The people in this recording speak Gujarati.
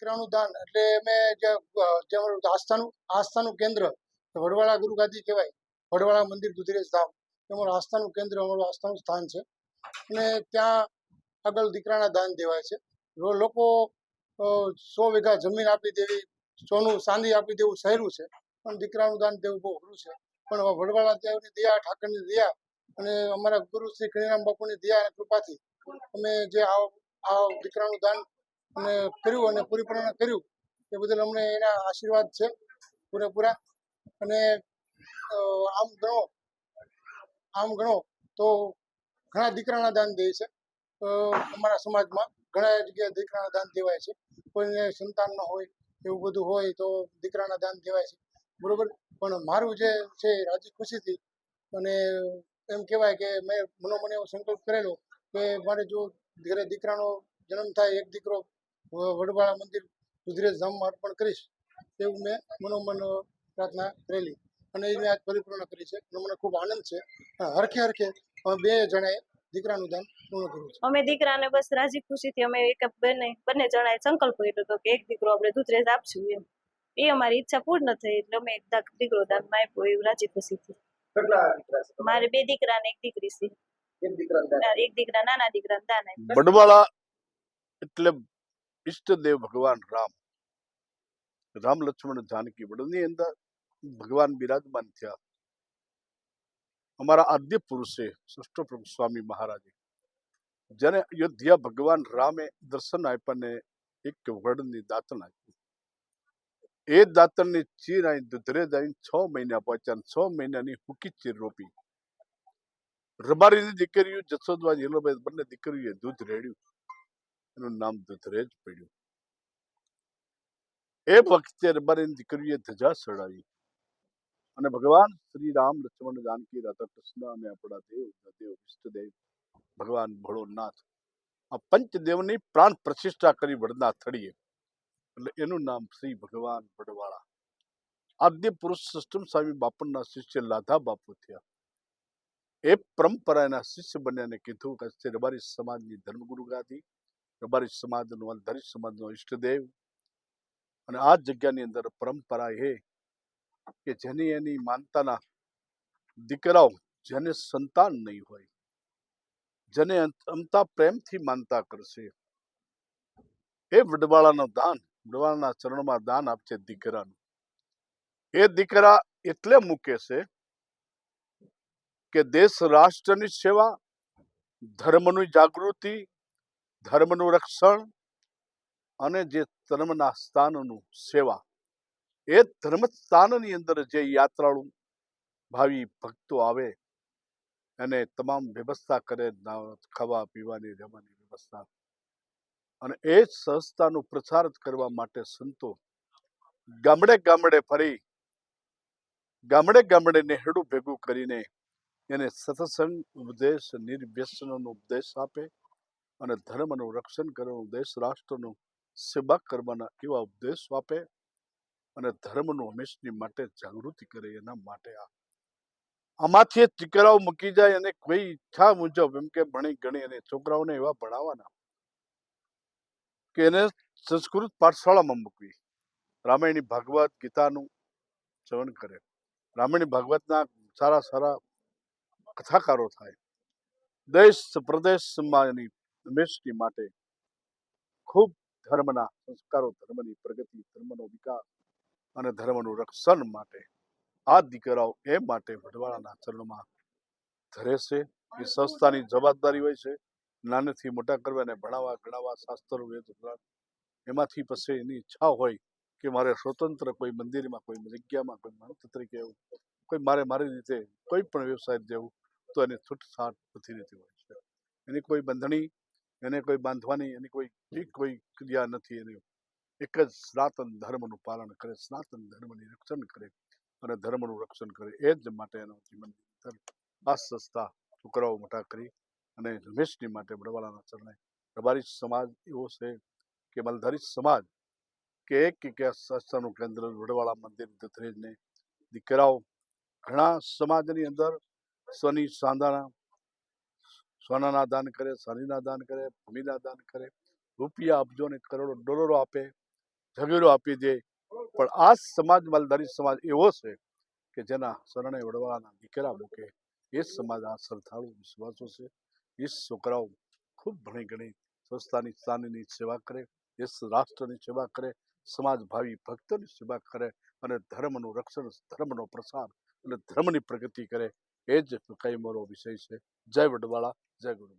દીકરાનું દાન એટલે અમે જે આસ્થાનું આસ્થાનું કેન્દ્ર વડવાળા ગુરુગાદી કહેવાય. વડવાળા મંદિર દુધરેજ ધામ. અમારું આસ્થાનું કેન્દ્ર, અમારું આસ્થાનું સ્થાન છે. અને ત્યાં આગળ દીકરાના દાન દેવાય છે. લોકો સો વીઘા જમીન આપી દેવી, સોનું ચાંદી આપી દેવું સહેલું છે. પણ દીકરાનું દાન દેવું બહુ અઘરું છે. પણ વડવાળા દેવની દયા, ઠાકરની દયા અને અમારા ગુરુ શ્રી કનીરામ બાપુની દયા અને કૃપાથી અમે જે આ દીકરાનું દાન કર્યું અને પરિપૂર્ણ કર્યું. એ બદલ અમને એના આશીર્વાદ છે, પૂરેપૂરા. અને આમ ગણો આમ ગણો તો ઘણા દીકરાના દાન દે છે. અમારા સમાજમાં ઘણા જગ્યાએ દીકરાના દાન દેવાય છે. કોઈને સંતાન ન હોય, એવું બધું હોય તો દીકરાના દાન દેવાય છે. બરોબર? પણ મારું જે છે રાજી ખુશીથી અને એમ કહેવાય કે મેં મનોમને એવો સંકલ્પ કરેલો કે મારે જો ઘરે દીકરાનો જન્મ થાય, એક દીકરો વડવાળા મંદિર ગુજરાત ધામમાં અર્પણ કરીશ તેવું મેં મનોમન પ્રાર્થના કરેલી. અને એ મેં આજ પરિપૂર્ણ કરી છે. મને ખૂબ આનંદ છે. હરખે હરખે અમે બે જણાએ દીકરાનું દાન પૂર્ણ કર્યું છે. અમે દીકરાને બસ રાજી ખુશીથી અમે એક બંને બંને જણાએ સંકલ્પ કર્યો હતો કે એક દીકરો આપણે દૂધરેજ આપશું એમ. એ અમારી ઈચ્છા પૂર્ણ થઈ એટલે અમે એક દાક- દીકરો દાનમાં આપ્યો એવું રાજી ખુશીથી. કેટલા દીકરા છે? તમારે? મારે બે દીકરા ને એક દીકરી છે. એક દીકરા નાના દીકરા દાન બડવાળા એટલે ઈષ્ટદેવ ભગવાન રામ રામ લક્ષ્મણ જાનકી વડની અંદર ભગવાન બિરાજમાન થયા અમારા આદ્ય પુરુષે સૃષ્ટપ્રભુ સ્વામી મહારાજે જેને અયોધ્યા ભગવાન રામે દર્શન આપ્યા ને એક વડની દાતણ આપી એ દાંતણની ચીર અહીં દુધરે જઈને છ મહિના પહોંચ્યા છ મહિનાની હુકી ચીર રોપી રબારીની દીકરીઓ જસોદવા જીલોભાઈ બંને દીકરીઓએ દૂધ રેડ્યું એનું નામ દુધરેજ પડ્યું. એ વખતે રબારીની દીકરીએ ધજા સડાવી અને ભગવાન શ્રી રામ લક્ષ્મણ જાનકી, રાધા કૃષ્ણ અને આપણા દેવ દેવ ઇષ્ટદેવ ભગવાન ભોળોનાથ, આ પંચદેવની પ્રાણ પ્રતિષ્ઠા કરી વડના થળીએ એટલે એનું નામ શ્રી ભગવાન વડવાળા. આદ્ય પુરુષ સિસ્ટમ સ્વામી બાપણના શિષ્ય લાધા બાપુ થયા. એ પરંપરાના શિષ્ય બન્યાને કીધું કે રબારી સમાજની ધર્મગુરુ ગાદી રબારી સમાજનો દલિત સમાજનો ઈષ્ટદેવ અને આ જગ્યાની અંદર પરંપરા એ કે જેની એની માનતાના દીકરાઓ જેને સંતાન નહીં હોય, જેને અમતા પ્રેમથી માનતા કરશે. એ વડવાળાનું દાન, વડવાળાના ચરણમાં દાન આપશે દીકરાનું. એ દીકરા એટલે મૂકે છે કે દેશ રાષ્ટ્રની સેવા, ધર્મની જાગૃતિ ધર્મનું રક્ષણ અને જે ધર્મના સ્થાનનું સેવા. એ ધર્મ સ્થાનની અંદર જે યાત્રાળુ ભાવિ ભક્તો આવે, એને તમામ વ્યવસ્થા કરે ખાવા, પીવાની, રહેવાની વ્યવસ્થા. અને એ જ સંસ્થાનું પ્રચાર કરવા માટે સંતો ગામડે ગામડે ફરી, ગામડે ગામડે નેહડું ભેગું કરીને એને સત્સંગ ઉપદેશ નિર્વ્યસનનો ઉપદેશ આપે. અને ધર્મનું રક્ષણ કરવાનું દેશ રાષ્ટ્રનું સેવા કરવાના એવા ઉપદેશ આપે અને ધર્મનું હંમેશની માટે જાગૃતિ કરે એના માટે આ. આમાંથી દીકરાઓ મૂકી જાય અને કોઈ ઈચ્છા મુજબ એમ કે ભણી ગણી અને છોકરાઓને એવા ભણાવવાના કે એને સંસ્કૃત પાઠશાળામાં મૂકવી. રામાયણી, ભાગવત, ગીતાનું શ્રવણ કરે. રામાયણી, ભાગવતના સારા સારા કથાકારો થાય. દેશ, પ્રદેશમાં એની હંમેશની માટે ખૂબ ધર્મના સંસ્કારો, ધર્મની પ્રગતિ, ધર્મનો વિકાસ અને ધર્મનું રક્ષણ માટે આ દીકરાઓ એ માટે વડવાળાના ચરણમાં ધરે છે. એ સંસ્થાની જવાબદારી હોય છે. નાનેથી મોટા કરવા અને ભણાવવા, ગણાવવા શાસ્ત્રો, વેદ એમાંથી પછી એની ઈચ્છા હોય કે મારે સ્વતંત્ર કોઈ મંદિરમાં, કોઈ જગ્યામાં, કોઈ મહંત તરીકે એવું, કોઈ મારે મારી રીતે કોઈ પણ વ્યવસાય જેવું તો એની છૂટછાટ બધી રીતે હોય છે. એની કોઈ બંધણી એને કોઈ બાંધવાની એની કોઈ કોઈ ક્રિયા નથી એની એક જ સનાતન ધર્મનું પાલન કરે સનાતન ધર્મની રક્ષણ કરે અને ધર્મનું રક્ષણ કરે એ જ માટે એનો જીવન આ સંસ્થા છોકરાઓ મોટા કરી અને રમેશની માટે વડવાળાના ચરણે રબારી સમાજ એવો છે કે મલધારી સમાજ કે એક કે સંસ્થાનું કેન્દ્ર વડવાળા મંદિર દત્રેજને દીકરાઓ ઘણા સમાજની અંદર સ્વની સાંધાના સોનાના દાન કરે, શનિના દાન કરે, ભૂમિના દાન કરે, રૂપિયા આપજો ને કરોડો, ડોલરો આપે જગીરો આપી દે. પણ આ સમાજ, માલધારી સમાજ એવો છે કે જેના શરણે વડવાળાના દીકરા મૂકે. એ સમાજ આ શ્રદ્ધાળુ, વિશ્વાસો છે. એ છોકરાઓ ખૂબ ભણી ગણી સંસ્થાની સ્થાનની સેવા કરે, એ રાષ્ટ્રની સેવા કરે, સમાજ ભાવિ ભક્તોની સેવા કરે અને ધર્મનું રક્ષણ, ધર્મનો પ્રસાર અને ધર્મની પ્રગતિ કરે. એ જ કઈ મારો વિષય છે. જય વડવાળા. જય ગુરુ